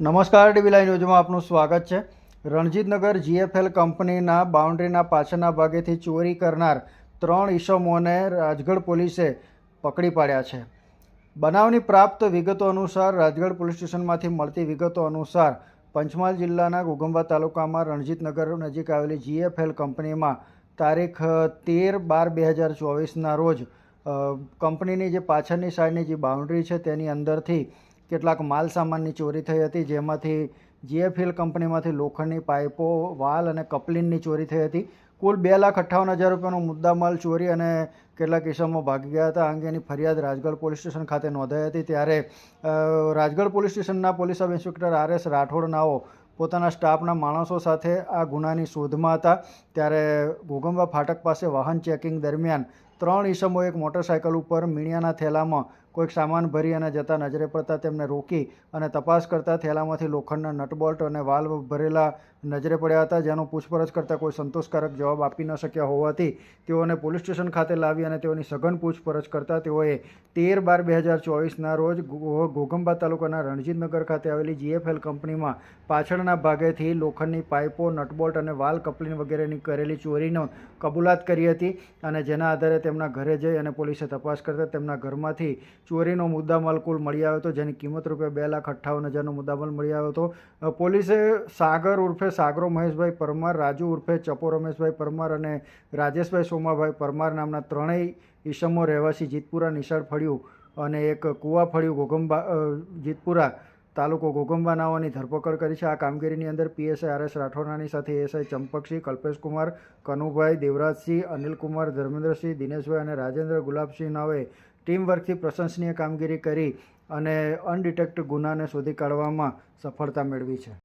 નમસ્કાર TV line ન્યૂઝમાં આપનું સ્વાગત છે. રણજીતનગર જીએફએલ કંપનીના બાઉન્ડ્રીના પાછળના ભાગેથી ચોરી કરનાર ત્રણ ઈસમોને રાજગઢ પોલીસે પકડી પાડ્યા છે. બનાવની પ્રાપ્ત વિગતો અનુસાર રાજગઢ પોલીસ સ્ટેશનમાંથી મળતી વિગતો અનુસાર પંચમહાલ જિલ્લાના ઘોગંબા તાલુકામાં રણજીતનગર નજીક આવેલી જીએફએલ કંપનીમાં તારીખ તેર બાર બે હજાર ચોવીસના રોજ કંપનીની જે પાછળની સાઈડની જે બાઉન્ડ્રી છે તેની અંદરથી કેટલાક માલ સામાનની ચોરી થઈ હતી, જેમાંથી જીએફએલ કંપનીમાંથી લોખંડની પાઇપો, વાલ અને કપલિનની ચોરી થઈ હતી. કુલ બે લાખ અઠ્ઠાવન હજાર રૂપિયાનો મુદ્દામાલ ચોરી અને કેટલાક કિસ્સામાં ભાગી ગયા હતા. અંગેની ફરિયાદ રાજગઢ પોલીસ સ્ટેશન ખાતે નોંધાઈ હતી. ત્યારે રાજગઢ પોલીસ સ્ટેશનના police sub inspector R S Rathod નાઓ પોતાના સ્ટાફના માણસો સાથે આ ગુનાની શોધમાં હતા. ત્યારે ઘોગંબા ફાટક પાસે વાહન ચેકિંગ દરમિયાન ત્રણ ઈસમો એક મોટરસાયકલ ઉપર મીણિયાના થેલામાં કોઈક સામાન ભરી અને જતા નજરે પડતા તેમને રોકી અને તપાસ કરતા થેલામાંથી લોખંડના નટબોલ્ટ અને વાલ્વ ભરેલા નજરે પડ્યા હતા, જેનો પૂછપરછ કરતાં કોઈ સંતોષકારક જવાબ આપી ન શક્યા હોવાથી તેઓને પોલીસ સ્ટેશન ખાતે લાવી અને તેઓની સઘન પૂછપરછ કરતાં તેઓએ તેર બાર બે હજાર ચોવીસના રોજ ઘોઘંબા તાલુકાના રણજીતનગર ખાતે આવેલી જીએફએલ કંપનીમાં પાછળના ભાગેથી લોખંડની પાઇપો, નટબોલ્ટ અને વાલ કપલિંગ વગેરેની કરેલી ચોરીનો કબૂલાત કરી હતી અને જેના આધારે તેમના ઘરે જઈ અને પોલીસે તપાસ કરતાં તેમના ઘરમાંથી ચોરીનો મુદ્દામાલ કુલ મળી આવ્યો હતો, જેની કિંમત રૂપિયા બે લાખ અઠ્ઠાવન હજારનો મુદ્દામાલ મળી આવ્યો હતો. પોલીસે સાગર ઉર્ફે સાગરો મહેશભાઈ પરમાર, રાજુ ઉર્ફે ચપો રમેશભાઈ પરમાર અને રાજેશભાઈ સોમાભાઈ પરમાર નામના ત્રણેય ઈસમો રહેવાસી જીતપુરા નિશાળ ફળ્યું અને એક કુવા ફળ્યું ઘોઘંબા જીતપુરા તાલુકો ઘોગંબા નાઓની ધરપકડ કરી છે. આ કામગીરીની અંદર પીએસઆઈ આર એસ રાઠોડાની સાથે એએસઆઈ ચંપકસિંહ, કલ્પેશકુમાર, કનુભાઈ દેવરાજસિંહ, અનિલકુમાર ધર્મેન્દ્રસિંહ, દિનેશભાઈ અને રાજેન્દ્ર ગુલાબસિંહ નાવે ટીમ વર્કથી પ્રશંસનીય કામગીરી કરી અને અનડિટેક્ટ ગુનાને શોધી કાઢવામાં સફળતા મેળવી છે.